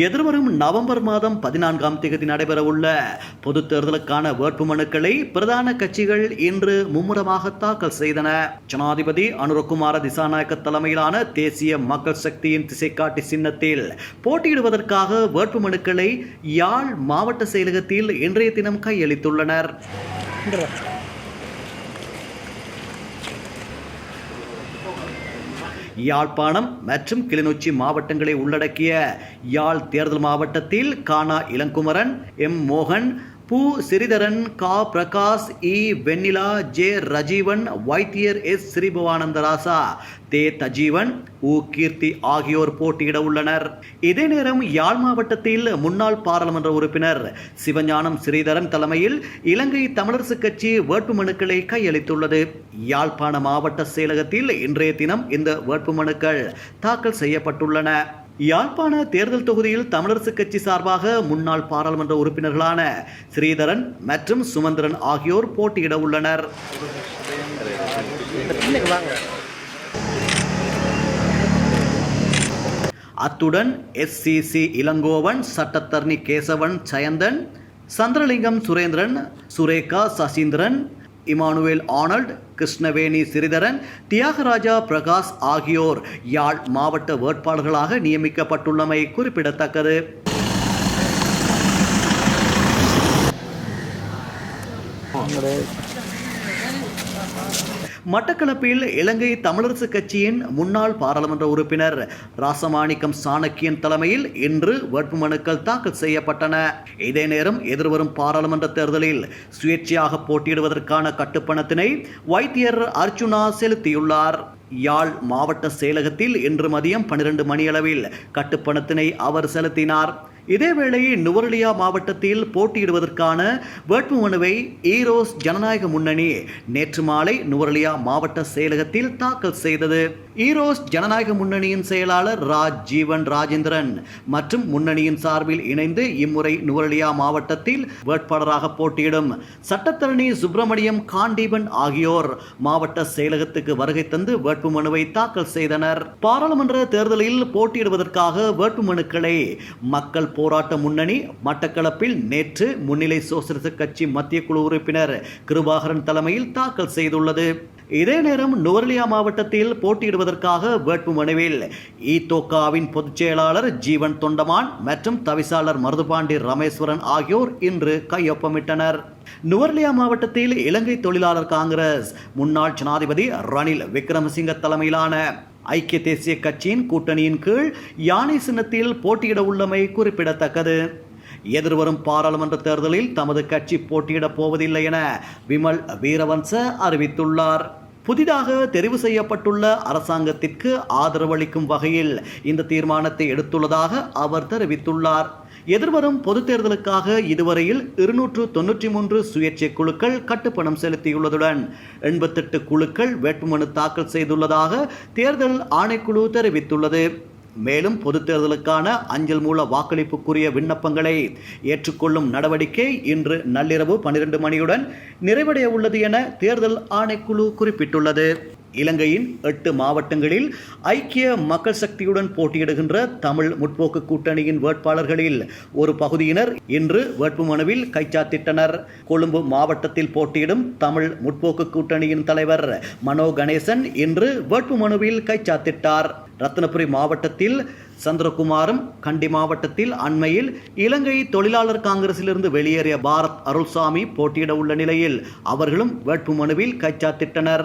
எதிர்வரும் நவம்பர் மாதம் பதினான்காம் தேதி நடைபெறவுள்ள பொதுத் தேர்தலுக்கான வேட்புமனுக்களை பிரதான கட்சிகள் இன்று மும்முரமாக தாக்கல் செய்தன. ஜனாதிபதி அனுரகுமார திசாநாயக்க தலைமையிலான தேசிய மக்கள் சக்தியின் திசைக்காட்டி சின்னத்தில் போட்டியிடுவதற்காக வேட்புமனுக்களை யாழ் மாவட்ட செயலகத்தில் இன்றைய தினம் கையளித்துள்ளனர். யாழ்ப்பாணம் மற்றும் கிளிநொச்சி மாவட்டங்களை உள்ளடக்கிய யாழ் தேர்தல் மாவட்டத்தில் கானா இளங்குமரன் எம் மோகன் பு. சிறிதரன் கா. பிரகாஷ் இ. வெண்ணிலா ஜே. ரஜீவன் வைத்தியர் எஸ். ஸ்ரீபவானந்தராசா தே. தஜீவன் உ. கீர்த்தி ஆகியோர் போட்டியிட உள்ளனர். இதே நேரம் யாழ் மாவட்டத்தில் முன்னாள் பாராளுமன்ற உறுப்பினர் சிவஞானம் ஸ்ரீதரன் தலைமையில் இலங்கை தமிழரசு கட்சி வேட்புமனுக்களை கையளித்துள்ளது. யாழ்ப்பாண மாவட்ட செயலகத்தில் இன்றைய தினம் இந்த வேட்புமனுக்கள் தாக்கல் செய்யப்பட்டுள்ளன. யாழ்ப்பாண தேர்தல் தொகுதியில் தமிழரசு கட்சி சார்பாக முன்னாள் பாராளுமன்ற உறுப்பினர்களான ஸ்ரீதரன் மற்றும் சுமந்திரன் ஆகியோர் போட்டியிட உள்ளனர். அத்துடன் எஸ்சிசி இளங்கோவன் சட்டத்தரணி கேசவன் ஜயந்தன் சந்திரலிங்கம் சுரேந்திரன் சுரேகா சசீந்திரன் இமானுவேல் ஆனல்ட் கிருஷ்ணவேணி சிறிதரன் தியாகராஜா பிரகாஷ் ஆகியோர் யாழ் மாவட்ட வேட்பாளர்களாக நியமிக்கப்பட்டுள்ளமை குறிப்பிடத்தக்கது. மட்டக்களப்பில் இலங்கை தமிழரசு கட்சியின் முன்னாள் பாராளுமன்ற உறுப்பினர் ராசமாணிக்கம் சாணக்கியன் தலைமையில் இன்று வேட்புமனுக்கள் தாக்கல் செய்யப்பட்டன. இதே நேரம் எதிர்வரும் பாராளுமன்ற தேர்தலில் சுயேட்சையாக போட்டியிடுவதற்கான கட்டுப்பணத்தினை வைத்தியர் அர்ச்சுனா செலுத்தியுள்ளார். யாழ் மாவட்ட செயலகத்தில் இன்று மதியம் பன்னிரண்டு மணியளவில் கட்டுப்பணத்தினை அவர் செலுத்தினார். இதேவேளை நுவரலியா மாவட்டத்தில் போட்டியிடுவதற்கான வேட்புமனுவை ஈரோஸ் ஜனநாயக முன்னணி நேற்று மாலை நுவரலியா மாவட்ட செயலகத்தில் தாக்கல் செய்தது. ஈரோஸ் ஜனநாயக முன்னணியின் செயலாளர் ராஜ் ஜீவன் ராஜேந்திரன் மற்றும் முன்னணியின் சார்பில் இணைந்து இம்முறை நுவரலியா மாவட்டத்தில் வேட்பாளராக போட்டியிடும் சட்டத்தரணி சுப்பிரமணியம் காண்டீபன் ஆகியோர் மாவட்ட செயலகத்துக்கு வருகை தந்து வேட்புமனுவை தாக்கல் செய்தனர். பாராளுமன்ற தேர்தலில் போட்டியிடுவதற்காக வேட்புமனுக்களை மக்கள் போராட்ட முன்னணி மட்டக்களப்பில் நேற்று முன்னிலை சோசலிச கட்சி மத்திய குழு உறுப்பினர் கிருபாகரன் தலைமையில் தாக்கல் செய்துள்ளது. இதே நேரம் நுவரலியா மாவட்டத்தில் போட்டியிடுவதற்காக வேட்புமனுவில் ஈதோகாவின் பொதுச் செயலாளர் ஜீவன் தொண்டமான் மற்றும் தவிசாளர் மருதுபாண்டி ரமேஸ்வரன் ஆகியோர் இன்று கையொப்பமிட்டனர். நுவர்லியா மாவட்டத்தில் இலங்கை தொழிலாளர் காங்கிரஸ் முன்னாள் ஜனாதிபதி ரணில் விக்ரமசிங்க தலைமையிலான ஐக்கிய தேசிய கட்சியின் கூட்டணியின் கீழ் யானை சின்னத்தில் போட்டியிட உள்ளமை குறிப்பிடத்தக்கது. எதிர்வரும் பாராளுமன்ற தேர்தலில் தமது கட்சி போட்டியிடப் போவதில்லை என விமல் வீரவன்ச அறிவித்துள்ளார். புதிதாக தெரிவு செய்யப்பட்டுள்ள அரசாங்கத்திற்கு ஆதரவளிக்கும் வகையில் இந்த தீர்மானத்தை எடுத்துள்ளதாக அவர் தெரிவித்துள்ளார். எதிர்வரும் பொதுத் தேர்தலுக்காக இதுவரையில் இருநூற்று தொன்னூற்றி மூன்று சுயேட்சை குழுக்கள் கட்டுப்பணம் செலுத்தியுள்ளதுடன் எண்பத்தெட்டு குழுக்கள் வேட்புமனு தாக்கல் செய்துள்ளதாக தேர்தல் ஆணைக்குழு தெரிவித்துள்ளது. மேலும் பொதுத் தேர்தலுக்கான அஞ்சல் மூல வாக்களிப்புக்குரிய விண்ணப்பங்களை ஏற்றுக்கொள்ளும் நடவடிக்கை இன்று நள்ளிரவு பன்னிரண்டு மணியுடன் நிறைவடைய உள்ளது என தேர்தல் ஆணைக்குழு குறிப்பிட்டுள்ளது. இலங்கையின் எட்டு மாவட்டங்களில் ஐக்கிய மக்கள் சக்தியுடன் போட்டியிடுகின்ற தமிழ் முற்போக்கு கூட்டணியின் வேட்பாளர்களில் ஒரு பகுதியினர் இன்று வேட்புமனுவில் கைச்சாத்திட்டனர். கொழும்பு மாவட்டத்தில் போட்டியிடும் தமிழ் முற்போக்கு கூட்டணியின் தலைவர் மனோ கணேசன் இன்று வேட்புமனுவில் கைச்சாத்திட்டார். ரத்னபுரி மாவட்டத்தில் சந்திரகுமாரும் கண்டி மாவட்டத்தில் அண்மையில் இலங்கை தொழிலாளர் காங்கிரசிலிருந்து வெளியேறிய பாரத் அருள்சாமி போட்டியிட உள்ள நிலையில் அவர்களும் வேட்புமனுவில் கைச்சாத்திட்டனர்.